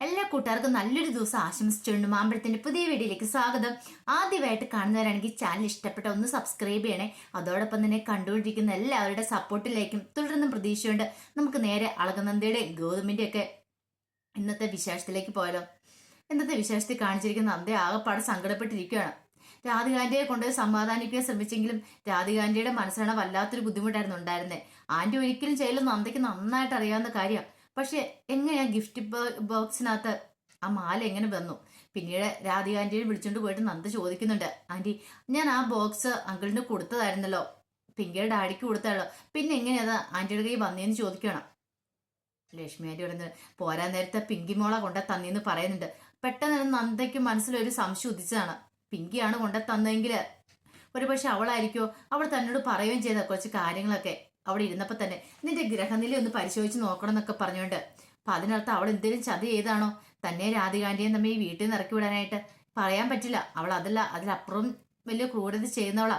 എല്ലാ കൂട്ടുകാർക്കും നല്ലൊരു ദിവസം ആശംസിച്ചുകൊണ്ട് മാമ്പഴത്തിന്റെ പുതിയ വീഡിയോയിലേക്ക് സ്വാഗതം. ആദ്യമായിട്ട് കാണുന്നവരാണെങ്കിൽ ചാനൽ ഇഷ്ടപ്പെട്ട ഒന്ന് സബ്സ്ക്രൈബ് ചെയ്യണേ. അതോടൊപ്പം തന്നെ കണ്ടുകൊണ്ടിരിക്കുന്ന എല്ലാവരുടെ സപ്പോർട്ടിലേക്കും തുടർന്നും പ്രതീക്ഷയുണ്ട്. നമുക്ക് നേരെ അളകനന്ദയുടെ ഗോതമ്പിന്റെ ഒക്കെ ഇന്നത്തെ വിശേഷത്തിലേക്ക് പോയാലോ. ഇന്നത്തെ വിശേഷത്തിൽ കാണിച്ചിരിക്കുന്ന നന്ദ ആകെപ്പാടെ സങ്കടപ്പെട്ടിരിക്കുകയാണ്. രാധികാന്റിയെ കൊണ്ട് സമാധാനിക്കാൻ ശ്രമിച്ചെങ്കിലും രാധികാന്റിയുടെ മനസ്സിലാണ് വല്ലാത്തൊരു ബുദ്ധിമുട്ടായിരുന്നു ഉണ്ടായിരുന്നത് ആന്റി ഒരിക്കലും ചെയ്യലും നന്ദയ്ക്ക് നന്നായിട്ട് അറിയാവുന്ന കാര്യം. പക്ഷെ എങ്ങനെയാ ഗിഫ്റ്റ് ബോക്സിനകത്ത് ആ മാല എങ്ങനെ വന്നു? പിന്നീട് രാധിക ആന്റിയെ വിളിച്ചോണ്ട് പോയിട്ട് നന്ദ ചോദിക്കുന്നുണ്ട് ആന്റി ഞാൻ ആ ബോക്സ് അങ്കിളിന് കൊടുത്തതായിരുന്നല്ലോ. പിങ്കിയുടെ ഡാഡിക്ക് കൊടുത്തതാണല്ലോ പിന്നെ എങ്ങനെയാ ആന്റിയുടെ കൈ വന്നേന്ന് ചോദിക്കണം? ലക്ഷ്മി ആന്റി പറയുന്നത് പോരാൻ നേരത്തെ പിങ്കി മോള കൊണ്ട തന്നേന്ന് പറയുന്നുണ്ട്. പെട്ടെന്ന് നന്ദയ്ക്ക് മനസ്സിലൊരു സംശയം ഉദിച്ചതാണ്. പിങ്കിയാണ് കൊണ്ട തന്നെങ്കിൽ ഒരു പക്ഷെ അവളായിരിക്കോ? അവൾ തന്നോട് പറയുകയും ചെയ്ത കുറച്ച് കാര്യങ്ങളൊക്കെ. അവിടെ ഇരുന്നപ്പോൾ തന്നെ നിന്റെ ഗ്രഹനില ഒന്ന് പരിശോധിച്ച് നോക്കണം എന്നൊക്കെ പറഞ്ഞുകൊണ്ട്. അപ്പൊ അതിനർത്ഥം അവൾ എന്തെങ്കിലും ചതി ചെയ്താണോ തന്നെ രാധികാന്റിയും തമ്മിൽ ഈ വീട്ടിൽ നിന്ന് ഇറക്കി വിടാനായിട്ട് പറയാൻ പറ്റില്ല. അവൾ അതല്ല അതിലപ്പുറം വലിയ ക്രൂരത ചെയ്യുന്നവളാ.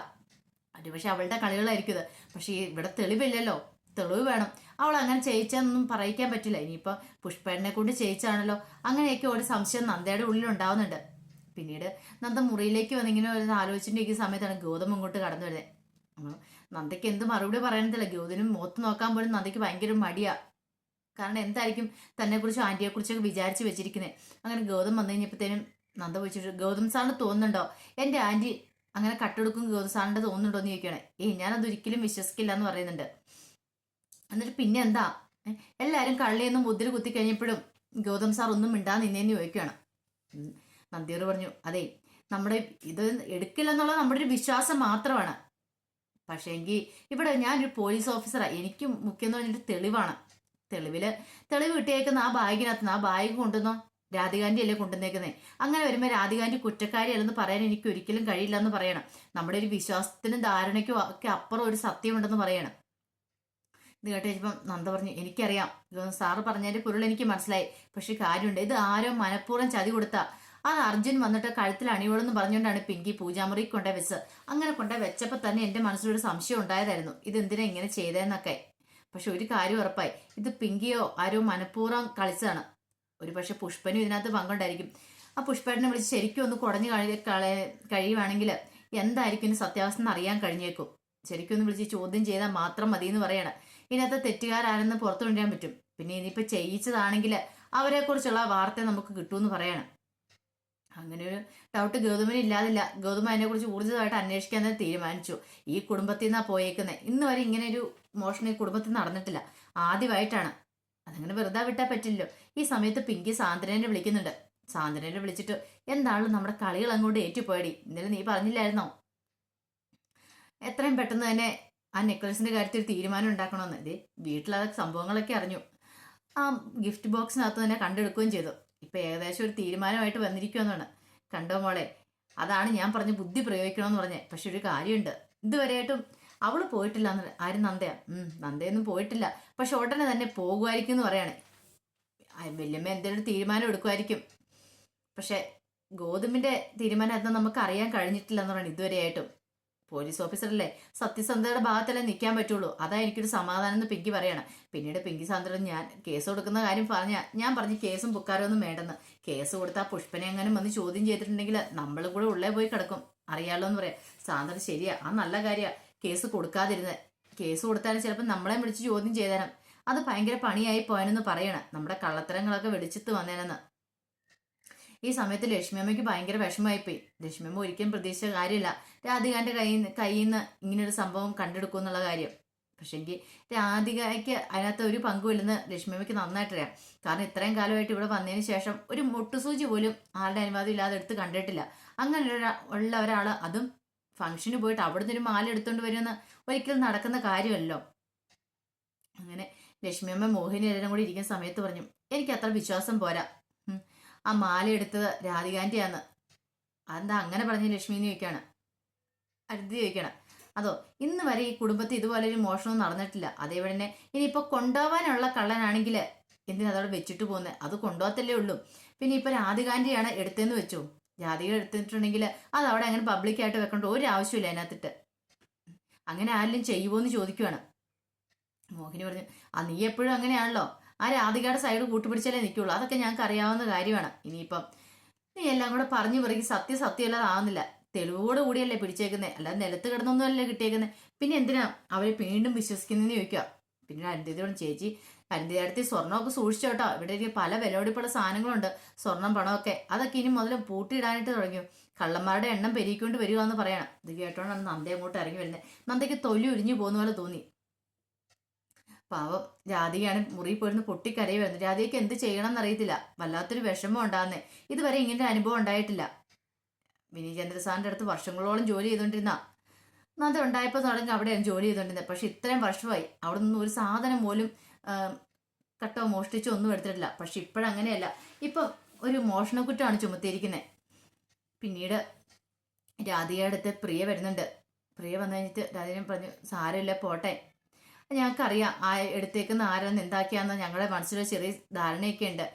അത് പക്ഷെ അവളുടെ കളികളായിരിക്കും ഇത്. പക്ഷെ ഇവിടെ തെളിവില്ലല്ലോ. തെളിവ് വേണം. അവൾ അങ്ങനെ ചെയ്യിച്ചെന്നൊന്നും പറയിക്കാൻ പറ്റില്ല. ഇനിയിപ്പോ പുഷ്പേടനെ കൊണ്ട് ചെയ്യിച്ചാണല്ലോ. അങ്ങനെയൊക്കെ ഒരു സംശയം നന്ദയുടെ ഉള്ളിൽ ഉണ്ടാവുന്നുണ്ട്. പിന്നീട് നന്ദ മുറിയിലേക്ക് വന്നിങ്ങനെ ഒരു ആലോചിച്ചിട്ടുണ്ടെങ്കിൽ സമയത്താണ് ഗൗതം ഇങ്ങോട്ട് കടന്നു വരുന്നത്. നന്ദയ്ക്ക് എന്ത് മറുപടി പറയാനത്തില്ല ഗൗതനും മുഖത്ത് നോക്കാൻ പോലും നന്ദയ്ക്ക് ഭയങ്കര മടിയാ. കാരണം എന്തായിരിക്കും തന്നെ കുറിച്ചും ആന്റിയെ കുറിച്ചൊക്കെ വിചാരിച്ചു വെച്ചിരിക്കുന്നത് അങ്ങനെ ഗൗതം വന്നു കഴിഞ്ഞപ്പോഴത്തേനും നന്ദ വിളിച്ചിട്ട് ഗൗതം സാറിന് തോന്നുന്നുണ്ടോ? എന്റെ ആന്റി അങ്ങനെ കട്ടെടുക്കും ഗൗതം സാറിന്റെ തോന്നുന്നുണ്ടോ എന്ന് ചോദിക്കണേ ഏയ് ഞാനത് ഒരിക്കലും വിശ്വസിക്കില്ല എന്ന് പറയുന്നുണ്ട്. എന്നിട്ട് പിന്നെ എന്താ? എല്ലാവരും കള്ളിയൊന്നും മുദ്ര കുത്തി കഴിഞ്ഞപ്പോഴും ഗൗതം സാർ ഒന്നും മിണ്ടാ നിന്നേന്ന് ചോദിക്കുകയാണ്. നന്ദിയോട് പറഞ്ഞു അതെ നമ്മുടെ ഇത് എടുക്കില്ല എന്നുള്ളത് നമ്മുടെ ഒരു വിശ്വാസം മാത്രമാണ്. പക്ഷേ എങ്കിൽ ഇവിടെ ഞാനൊരു പോലീസ് ഓഫീസറാണ് എനിക്ക് മുഖ്യം എന്ന് പറഞ്ഞിട്ട് തെളിവാണ്. തെളിവിൽ തെളിവ് കിട്ടിയേക്കുന്ന ആ ബാഗിനകത്ത് ആ ബാഗ് കൊണ്ടുവന്നോ? രാധികാന്റി അല്ലേ കൊണ്ടുവന്നേക്കുന്നേ? അങ്ങനെ വരുമ്പോൾ രാധികാന്റി കുറ്റക്കാരി അല്ലെന്ന് പറയാൻ എനിക്ക് ഒരിക്കലും കഴിയില്ല എന്ന് പറയണം. നമ്മുടെ ഒരു വിശ്വാസത്തിനും ധാരണയ്ക്കും ഒക്കെ അപ്പുറം ഒരു സത്യമുണ്ടെന്ന് പറയണം. ഇത് കേട്ട് കഴിഞ്ഞപ്പം നന്ദ പറഞ്ഞു എനിക്കറിയാം. സാറ് പറഞ്ഞതിന്റെ പൊരുൾ എനിക്ക് മനസ്സിലായി. പക്ഷെ കാര്യമുണ്ട് ഇത് ആരോ മനഃപൂർവം ചതി കൊടുത്ത. ആ അർജുൻ വന്നിട്ട് കഴുത്തിൽ അണിയോളെന്ന് പറഞ്ഞുകൊണ്ടാണ് പിങ്കി പൂജാമുറി കൊണ്ടേ വെച്ച്. അങ്ങനെ കൊണ്ടേ വെച്ചപ്പോൾ തന്നെ എന്റെ മനസ്സിലൊരു സംശയം ഉണ്ടായതായിരുന്നു. ഇത് എന്തിനാ ഇങ്ങനെ ചെയ്തതെന്നൊക്കെ പക്ഷെ ഒരു കാര്യം ഉറപ്പായി. ഇത് പിങ്കിയോ ആരോ മനഃപൂർവം കളിച്ചതാണ്. ഒരു പക്ഷെ പുഷ്പനും ഇതിനകത്ത് പങ്കുണ്ടായിരിക്കും. ആ പുഷ്പേട്ടനെ വിളിച്ച് ശരിക്കും ഒന്ന് കുടഞ്ഞു കളി കഴിയുവാണെങ്കിൽ എന്തായിരിക്കും സത്യാവസ്ഥ എന്ന് അറിയാൻ കഴിഞ്ഞേക്കും. ശരിക്കും ഒന്ന് വിളിച്ച് ചോദ്യം ചെയ്താൽ മാത്രം മതി എന്ന് പറയണം. ഇതിനകത്ത് തെറ്റുകാരാരെന്ന് പുറത്തു കൊണ്ടുവരാൻ പറ്റും. പിന്നെ ഇനിയിപ്പോൾ ചെയ്യിച്ചതാണെങ്കിൽ അവരെക്കുറിച്ചുള്ള വാർത്ത നമുക്ക് കിട്ടുമെന്ന് പറയണം. അങ്ങനെ ഒരു ഡൗട്ട് ഗൗതമിന് ഇല്ലാതില്ല ഗൗതം അതിനെക്കുറിച്ച് ഊർജിതമായിട്ട് അന്വേഷിക്കാൻ തന്നെ തീരുമാനിച്ചു. ഈ കുടുംബത്തിൽ നിന്നാ പോയേക്കുന്നത് ഇന്ന് വരെ ഇങ്ങനെ ഒരു മോഷണം ഈ കുടുംബത്തിൽ നടന്നിട്ടില്ല. ആദ്യമായിട്ടാണ്. അതങ്ങനെ വെറുതെ വിട്ടാൽ പറ്റില്ലല്ലോ. ഈ സമയത്ത് പിങ്കി സാന്ദ്രനെ വിളിക്കുന്നുണ്ട്. സാന്ദ്രനെ വിളിച്ചിട്ട് എന്താണ് നമ്മുടെ കളികൾ അങ്ങോട്ട് ഏറ്റുപോയടി. ഇന്നലെ നീ പറഞ്ഞില്ലായിരുന്നോ? എത്രയും പെട്ടെന്ന് തന്നെ ആ നെക്ലസിന്റെ കാര്യത്തിൽ തീരുമാനം ഉണ്ടാക്കണമെന്ന്. ഇത് വീട്ടിലത് സംഭവങ്ങളൊക്കെ അറിഞ്ഞു. ആ ഗിഫ്റ്റ് ബോക്സിനകത്ത് തന്നെ കണ്ടെടുക്കുകയും ചെയ്തു. ഇപ്പൊ ഏകദേശം ഒരു തീരുമാനമായിട്ട് വന്നിരിക്കുമെന്നാണ് കണ്ടോ മോളെ? അതാണ് ഞാൻ പറഞ്ഞ് ബുദ്ധി പ്രയോഗിക്കണമെന്ന് പറഞ്ഞേ. പക്ഷെ ഒരു കാര്യമുണ്ട്. ഇതുവരെയായിട്ടും അവൾ പോയിട്ടില്ല എന്ന് ആരും നന്ദയാ. നന്ദയൊന്നും പോയിട്ടില്ല. പക്ഷെ ഉടനെ തന്നെ പോകുമായിരിക്കും എന്ന് പറയാണ് വല്യമ്മ എന്തെങ്കിലും തീരുമാനം എടുക്കുമായിരിക്കും. പക്ഷെ ഗോതമ്പിന്റെ തീരുമാനം എന്താ നമുക്ക് അറിയാൻ കഴിഞ്ഞിട്ടില്ല എന്ന് പറയുന്നത് ഇതുവരെയായിട്ടും. പോലീസ് ഓഫീസറല്ലേ? സത്യസന്ധയുടെ ഭാഗത്തല്ലേ നിൽക്കാൻ പറ്റുള്ളൂ. അതാ എനിക്കൊരു സമാധാനം എന്ന് പിങ്കി പറയണം. പിന്നീട് പിങ്കി സാന്ദ്രൻ ഞാൻ കേസ് കൊടുക്കുന്ന കാര്യം പറഞ്ഞ ഞാൻ പറഞ്ഞു കേസും പുക്കാരൊന്നും വേണ്ടെന്ന്. കേസ് കൊടുത്താൽ പുഷ്പനെ എങ്ങനെ വന്ന് ചോദ്യം ചെയ്തിട്ടുണ്ടെങ്കിൽ നമ്മൾ കൂടെ ഉള്ളേ പോയി കിടക്കും. അറിയാലോ എന്ന് പറയാം. സാന്ദ്രൻ ശരിയാ. ആ നല്ല കാര്യ. കേസ് കൊടുക്കാതിരുന്നത് കേസ് കൊടുത്താലും ചിലപ്പോൾ നമ്മളെ വിളിച്ച് ചോദ്യം ചെയ്തേരം. അത് ഭയങ്കര പണിയായി പോയെന്ന് പറയണം. നമ്മുടെ കള്ളത്തരങ്ങളൊക്കെ വെടിച്ചിട്ട് വന്നേനെന്ന് ഈ സമയത്ത് ലക്ഷ്മിയമ്മയ്ക്ക് ഭയങ്കര വിഷമമായിപ്പോയി. ലക്ഷ്മിയമ്മ ഒരിക്കലും പ്രതീക്ഷിച്ച കാര്യമില്ല. രാധികാന്റെ കയ്യിൽ കയ്യിൽ നിന്ന് ഇങ്ങനൊരു സംഭവം കണ്ടെടുക്കും എന്നുള്ള കാര്യം. പക്ഷെങ്കിൽ രാധികയ്ക്ക് അതിനകത്ത് ഒരു പങ്കുമില്ലെന്ന് ലക്ഷ്മിയമ്മയ്ക്ക് നന്നായിട്ടറിയാം. കാരണം ഇത്രയും കാലമായിട്ട് ഇവിടെ വന്നതിന് ശേഷം ഒരു മുട്ടുസൂചി പോലും ആരുടെ അനുവാദം ഇല്ലാതെ എടുത്ത് കണ്ടിട്ടില്ല. അങ്ങനെ ഉള്ള ഒരാൾ അതും ഫംഗ്ഷന് പോയിട്ട് അവിടുന്ന് ഒരു മാല എടുത്തുകൊണ്ട് വരുമെന്ന് ഒരിക്കലും നടക്കുന്ന കാര്യമല്ലോ. അങ്ങനെ ലക്ഷ്മിയമ്മ മോഹിനി എല്ലാം കൂടി ഇരിക്കുന്ന സമയത്ത് പറഞ്ഞു എനിക്ക് അത്ര വിശ്വാസം പോരാ. ആ മാല എടുത്തത് ആണ് അതെന്താ അങ്ങനെ പറഞ്ഞ ലക്ഷ്മി എന്ന് ചോദിക്കാണ് അരുതി ചോദിക്കണം അതോ ഇന്ന് വരെ ഈ കുടുംബത്തിൽ ഇതുപോലെ ഒരു മോഷണം നടന്നിട്ടില്ല. അതേപോലെ തന്നെ ഇനിയിപ്പോൾ കൊണ്ടുപോകാനുള്ള കള്ളനാണെങ്കിൽ എന്തിനാ അതവിടെ വെച്ചിട്ട് പോകുന്നത് അത് കൊണ്ടുപോകത്തല്ലേ ഉള്ളൂ. പിന്നെ ഇപ്പോൾ രാധികാന്റെയാണ് എടുത്തതെന്ന് വെച്ചു? രാധിക എടുത്തിട്ടുണ്ടെങ്കിൽ അത് അവിടെ അങ്ങനെ പബ്ലിക്കായിട്ട് വെക്കേണ്ട ഒരു ആവശ്യമില്ല അതിനകത്തിട്ട്. അങ്ങനെ ആരെങ്കിലും ചെയ്യുമോ എന്ന് ചോദിക്കുവാണ്. മോഹിനി പറഞ്ഞു ആ നീ എപ്പോഴും അങ്ങനെയാണല്ലോ. ആ രാധികയുടെ സൈഡ് കൂട്ടുപിടിച്ചാലേ നിൽക്കുള്ളൂ. അതൊക്കെ ഞങ്ങൾക്ക് അറിയാവുന്ന കാര്യമാണ്. ഇനിയിപ്പം നീ എല്ലാം കൂടെ പറഞ്ഞു പിറകി സത്യം സത്യമല്ലാതാവുന്നില്ല തെളിവോട് കൂടിയല്ലേ പിടിച്ചേക്കുന്നത് അല്ലാതെ നിലത്ത് കിടന്നൊന്നുമല്ലേ കിട്ടിയേക്കുന്നത് പിന്നെ എന്തിനാ അവരെ വീണ്ടും വിശ്വസിക്കുന്നതെന്ന് ചോദിക്കുക. പിന്നെ അരുന്ധതിയോടും ചേച്ചി അരുന്ധതി സ്വർണമൊക്കെ സൂക്ഷിച്ചു കേട്ടോ. ഇവിടെ എനിക്ക് പല വിലപിടിപ്പുള്ള സാധനങ്ങളുണ്ട്. സ്വർണം പണമൊക്കെ. അതൊക്കെ ഇനി മുതൽ പൂട്ടിയിടാനായിട്ട് തുടങ്ങി. കള്ളന്മാരുടെ എണ്ണം പെരുകിക്കൊണ്ട് വരിക എന്ന് പറയണം. ഇത് കേട്ടോണ്ടാണ് നന്ദ അങ്ങോട്ട് ഇറങ്ങി വരുന്നത് നന്ദയ്ക്ക് തൊലി ഉരിഞ്ഞു പോകുന്ന പോലെ തോന്നി. പാവം രാധികയാണ് മുറി പോയിരുന്ന് പൊട്ടിക്കരയി വരുന്നത് രാധികയ്ക്ക് എന്ത് ചെയ്യണം എന്നറിയത്തില്ല. വല്ലാത്തൊരു വിഷമം ഉണ്ടാകുന്നേ ഇതുവരെ ഇങ്ങനെ അനുഭവം ഉണ്ടായിട്ടില്ല. വിനീചന്ദ്ര ചന്ദ്രസാറിന്റെ അടുത്ത് വർഷങ്ങളോളം ജോലി ചെയ്തുകൊണ്ടിരുന്ന നന്ദ ഉണ്ടായപ്പോൾ തുടങ്ങി അവിടെയാണ് ജോലി ചെയ്തുകൊണ്ടിരുന്നത് പക്ഷെ ഇത്രയും വർഷമായി. അവിടെ നിന്ന് ഒരു സാധനം പോലും കട്ടോ മോഷ്ടിച്ചോ ഒന്നും എടുത്തിട്ടില്ല. പക്ഷെ ഇപ്പോഴങ്ങനെയല്ല ഇപ്പം ഒരു മോഷണക്കുറ്റമാണ് ചുമത്തിയിരിക്കുന്നത് പിന്നീട് രാധികയുടെ അടുത്ത് പ്രിയ വരുന്നുണ്ട്. പ്രിയ വന്നു കഴിഞ്ഞിട്ട് രാധികൻ പറഞ്ഞു സാരമില്ല പോട്ടെ. ഞങ്ങൾക്കറിയാം ആ എടുത്തേക്കുന്ന ആരെന്ന് എന്താക്കിയാന്ന് ഞങ്ങളുടെ മനസ്സിലൊരു ചെറിയ ധാരണയൊക്കെ ഉണ്ട്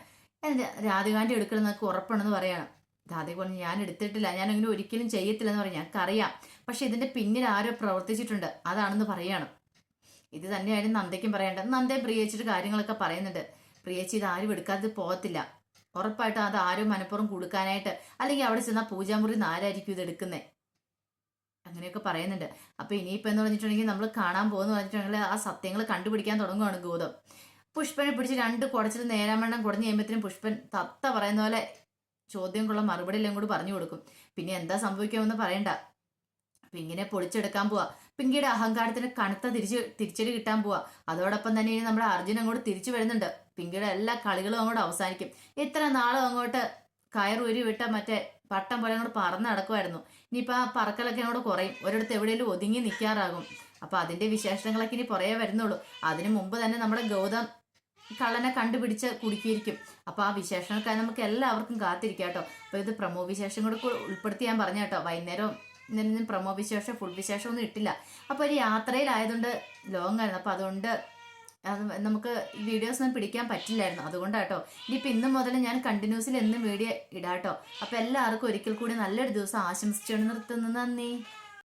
രാധികാന്റെ എടുക്കണമെന്നൊക്കെ ഉറപ്പാണെന്ന് പറയണം. രാധിക പറഞ്ഞു ഞാൻ എടുത്തിട്ടില്ല. ഞാൻ അങ്ങനെ ഒരിക്കലും ചെയ്യത്തില്ലെന്ന് പറഞ്ഞു ഞങ്ങൾക്കറിയാം. പക്ഷെ ഇതിന്റെ പിന്നിൽ ആരോ പ്രവർത്തിച്ചിട്ടുണ്ട്. അതാണെന്ന് പറയണം. ഇത് തന്നെയായിരുന്നു നന്ദയ്ക്കും പറയേണ്ടത്. നന്ദയെ പ്രിയച്ചിട്ട് കാര്യങ്ങളൊക്കെ പറയുന്നുണ്ട്. പ്രിയച്ചി ഇത് ആരും എടുക്കാതെ പോകത്തില്ല. ഉറപ്പായിട്ടും അത് ആരും മനപ്പുറം കൊടുക്കാനായിട്ട് അല്ലെങ്കിൽ അവിടെ ചെന്നാൽ പൂജാമുറി നാലായിരിക്കും ഇത് എടുക്കുന്നത് അങ്ങനെയൊക്കെ പറയുന്നുണ്ട്. അപ്പൊ ഇനിയിപ്പോ എന്ന് പറഞ്ഞിട്ടുണ്ടെങ്കിൽ നമ്മൾ കാണാൻ പോകുന്ന പറഞ്ഞിട്ടുണ്ടെങ്കിൽ ആ സത്യങ്ങൾ കണ്ടുപിടിക്കാൻ തുടങ്ങുകയാണ് ഗൗതം. പുഷ്പനെ പിടിച്ച് രണ്ട് കുടച്ചിട്ട് നേരാമണ്ണം കുടഞ്ഞു കഴിയുമ്പോഴത്തേനും പുഷ്പൻ തത്ത പറയുന്ന പോലെ ചോദ്യങ്ങളുള്ള മറുപടി എല്ലാം കൂടി പറഞ്ഞു കൊടുക്കും. പിന്നെ എന്താ സംഭവിക്കാമെന്ന് പറയണ്ട. പിങ്കിനെ പൊളിച്ചെടുക്കാൻ പോവാ. പിങ്കിയുടെ അഹങ്കാരത്തിന് കണുത്ത തിരിച്ച് തിരിച്ചടി കിട്ടാൻ പോവാ. അതോടൊപ്പം തന്നെ ഇനി നമ്മുടെ അർജുൻ അങ്ങോട്ട് തിരിച്ചു വരുന്നുണ്ട്. പിങ്കിയുടെ എല്ലാ കളികളും അങ്ങോട്ട് അവസാനിക്കും. ഇത്ര നാളും അങ്ങോട്ട് കയറൂരി വിട്ട മറ്റേ പട്ടം പോലെ അങ്ങോട്ട് പറന്ന് നടക്കുമായിരുന്നു ഇനിയിപ്പോൾ ആ പറക്കലൊക്കെ അങ്ങോട്ട് കുറയും. ഒരിടത്ത് എവിടെയെങ്കിലും ഒതുങ്ങി നിൽക്കാറാകും അപ്പോൾ അതിന്റെ വിശേഷങ്ങളൊക്കെ ഇനി പുറകെ വരുന്നുള്ളൂ. അതിനു മുമ്പ് തന്നെ നമ്മുടെ ഗൗതം കള്ളനെ കണ്ടുപിടിച്ച് കുടുക്കിയിരിക്കും. അപ്പോൾ ആ വിശേഷങ്ങൾക്കായി നമുക്ക് എല്ലാവർക്കും കാത്തിരിക്കാം കേട്ടോ. അപ്പോൾ ഇത് പ്രമോ വിശേഷം കൂടെ ഉൾപ്പെടുത്തി ഞാൻ പറഞ്ഞു കേട്ടോ. വൈകുന്നേരം ഇന്നലെ പ്രമോ വിശേഷം ഫുൾ വിശേഷം ഒന്നും ഇട്ടില്ല. അപ്പോൾ ഒരു യാത്രയിലായതുകൊണ്ട് ലോങ് ആയിരുന്നു അപ്പോൾ അതുകൊണ്ട് അത് നമുക്ക് വീഡിയോസ് ഒന്നും പിടിക്കാൻ പറ്റില്ലായിരുന്നു. അതുകൊണ്ടാട്ടോ. ഇനിയിപ്പോൾ ഇന്ന് മുതൽ ഞാൻ കണ്ടിന്യൂസിൽ എന്നും വീഡിയോ ഇടാട്ടോ. അപ്പോൾ എല്ലാവർക്കും ഒരിക്കൽ കൂടി നല്ലൊരു ദിവസം ആശംസിച്ചുകൊണ്ട് നിർത്തുന്നു. നന്ദി.